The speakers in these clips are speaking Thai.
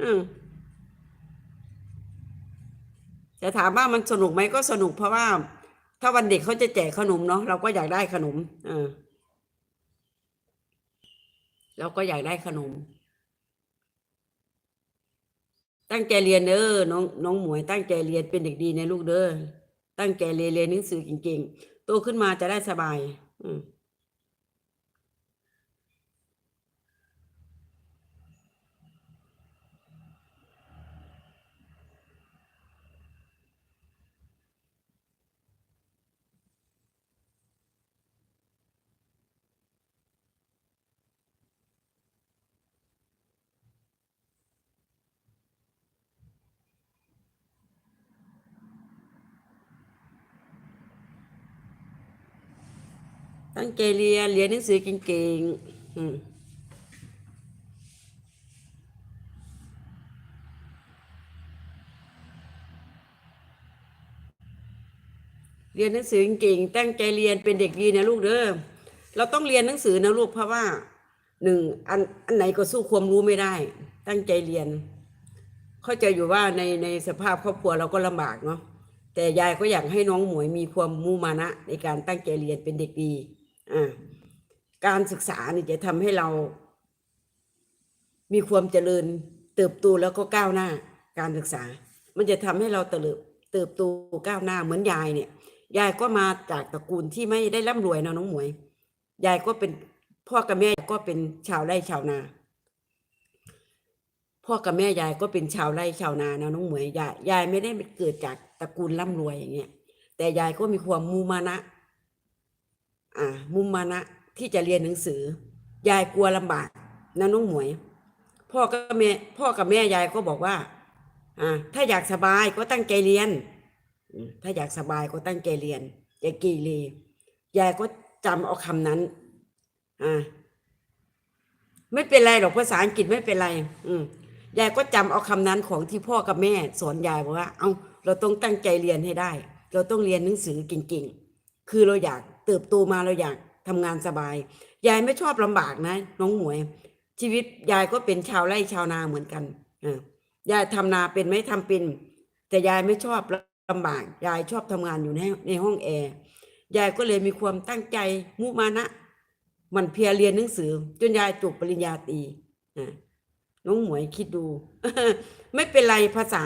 อืมแต่ถามว่ามันสนุกไหมก็สนุกเพราะว่า ถ้าวันเด็กเขาจะแจกขนมเนาะเราก็อยากได้ขนมเออเราก็อยากได้ขนม ตั้งใจเรียนเด้อน้องน้องหมวย ตั้งใจเรียนเป็นเด็กดีนะลูกเด้อตั้งใจเรียนเรียนหนังสือเก่งๆโตขึ้นมาจะได้สบาย อืม ตั้งใจเรียนเรียนหนังสือเก่งๆอืมเรียนหนังสือเก่งตั้งใจเรียนเป็นเด็กดีนะลูกเด้อเราต้องเรียนหนังสือนะลูกเพราะว่าหนึ่งอันอันไหนก็สู้ความรู้ไม่ได้ ตั้งใจเรียน เข้าใจอยู่ว่าในในสภาพครอบครัวเราก็ลำบากเนาะแต่ยายก็อยากให้น้องหมวยมีความมุ่งมานะในการตั้งใจเรียนเป็นเด็กดี การศึกษาเนี่ยจะทำให้เรา มีความเจริญ เติบโตแล้วก็ก้าวหน้า การศึกษา มันจะทำให้เราเติบเติบโตก้าวหน้าเหมือนยายเนี่ย ยายก็มาจากตระกูลที่ไม่ได้ร่ำรวยนะน้องหมวย ยายก็เป็นพ่อกับแม่ก็เป็นชาวไร่ชาวนาพ่อกับแม่ยายก็เป็นชาวไร่ชาวนานะน้องหมวยยายยายไม่ได้เกิดจากตระกูลร่ำรวยอย่างเงี้ยแต่ยายก็มีความมูมานะ อ่ามุมมานะที่จะเรียนหนังสือ ยายกลัวลำบากนะน้องหมวย พ่อกับแม่พ่อกับแม่ยายก็บอกว่าอ่า ถ้าอยากสบายก็ตั้งใจเรียน ถ้าอยากสบายก็ตั้งใจเรียนอย่ากีเรยายก็จำเอาคำนั้น อ่า ไม่เป็นไรหรอกภาษาอังกฤษไม่เป็นไร อืมยายก็จำเอาคำนั้นของที่พ่อกับแม่สอนยายบอกว่า เอาเราต้องตั้งใจเรียนให้ได้ เราต้องเรียนหนังสือเก่งๆ คือเราอยาก เติบโตมาเราอยากทำงานสบาย ยายไม่ชอบลำบากนะ น้องหมวย ชีวิตยายก็เป็นชาวไร่ชาวนาเหมือนกันอ่ายายทำนาเป็นไหมทำเป็น แต่ยายไม่ชอบลำบาก ยายชอบทำงานอยู่ในในห้องแอร์ ยายก็เลยมีความตั้งใจมุมานะ มันเพียรเรียนหนังสือ จนยายจบปริญญาตรีอะน้องหมวยคิดดู ไม่เป็นไรภาษา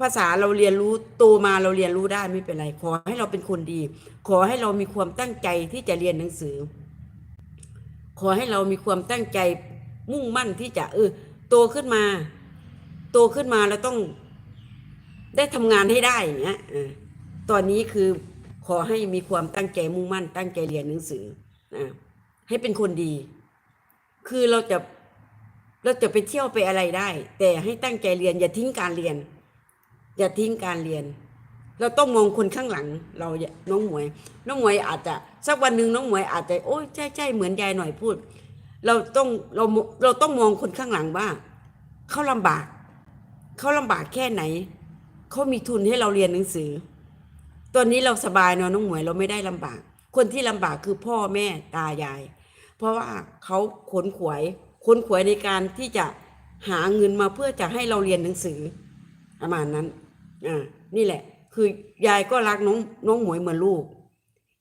ภาษาเราเรียนรู้โตมาเราเรียนรู้ได้ไม่เป็นไร ขอให้เราเป็นคนดี ขอให้เรามีความตั้งใจที่จะเรียนหนังสือ ขอให้เรามีความตั้งใจมุ่งมั่นที่จะเออโตขึ้นมา โตขึ้นมาเราต้องได้ทำงานให้ได้อย่างเงี้ยตอนนี้คือขอให้มีความตั้งใจมุ่งมั่น ตั้งใจเรียนหนังสือนะให้เป็นคนดี คือเราจะเราจะไปเที่ยวไปอะไรได้ แต่ให้ตั้งใจเรียนอย่าทิ้งการเรียน อย่าทิ้งการเรียน เราต้องมองคนข้างหลังเราน้องหมวย น้องหมวยอาจจะสักวันหนึ่งน้องหมวยอาจจะโอ้ยใช่ใช่เหมือนยายหน่อยพูด เราต้องเราเราต้องมองคนข้างหลังว่าเขาลำบากเขาลำบากแค่ไหนเขามีทุนให้เราเรียนหนังสือ ตอนนี้เราสบายเนาะน้องหมวยเราไม่ได้ลำบาก คนที่ลำบากคือพ่อแม่ตายาย เพราะว่าเขาขนขวายขนขวายในการที่จะหาเงินมาเพื่อจะให้เราเรียนหนังสือประมาณนั้น อ่านี่แหละ คือยายก็รักน้องน้องหมวยเหมือนลูก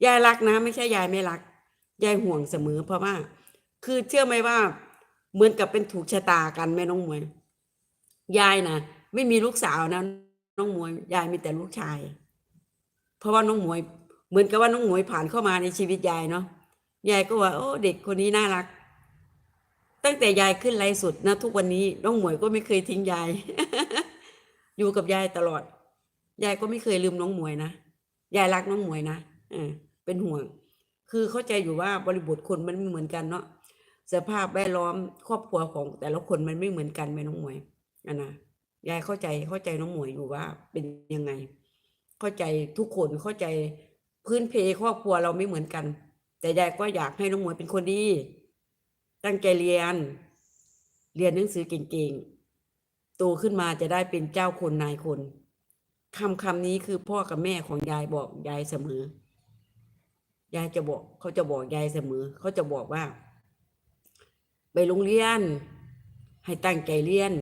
ยายรักนะ ไม่ใช่ยายไม่รัก ยายห่วงเสมอเพราะว่า คือเชื่อไหมว่า เหมือนกับเป็นถูกชะตากันแม่น้องหมวย ยายนะไม่มีลูกสาวนะน้องหมวย ยายมีแต่ลูกชาย เพราะว่าน้องหมวย เหมือนกับว่าน้องหมวยผ่านเข้ามาในชีวิตยายเนาะยายก็ว่าโอ้เด็กคนนี้น่ารัก ตั้งแต่ยายขึ้นไลฟ์สดนะ ทุกวันนี้น้องหมวยก็ไม่เคยทิ้งยาย อยู่กับยายตลอด ยายก็ไม่เคยลืมน้องหมวยนะยายรักน้องหมวยนะเออเป็นห่วง คือเข้าใจอยู่ว่าบริบทคนมันไม่เหมือนกันเนาะสภาพแวดล้อมครอบครัวของแต่ละคนมันไม่เหมือนกันแม่น้องหมวยอะนะยายเข้าใจเข้าใจน้องหมวยอยู่ว่าเป็นยังไง เข้าใจทุกคนเข้าใจพื้นเพครอบครัวเราไม่เหมือนกัน แต่ยายก็อยากให้น้องหมวยเป็นคนดี ตั้งใจเรียน เรียนหนังสือเก่งๆโตขึ้นมาจะได้เป็นเจ้าคนนายคน คำคำนี้คือพ่อกับแม่ของยายบอกยายเสมอ ยายจะบอกเขาจะบอกยายเสมอ เขาจะบอกว่า ไปโรงเรียน ให้ตั้งใจเรียน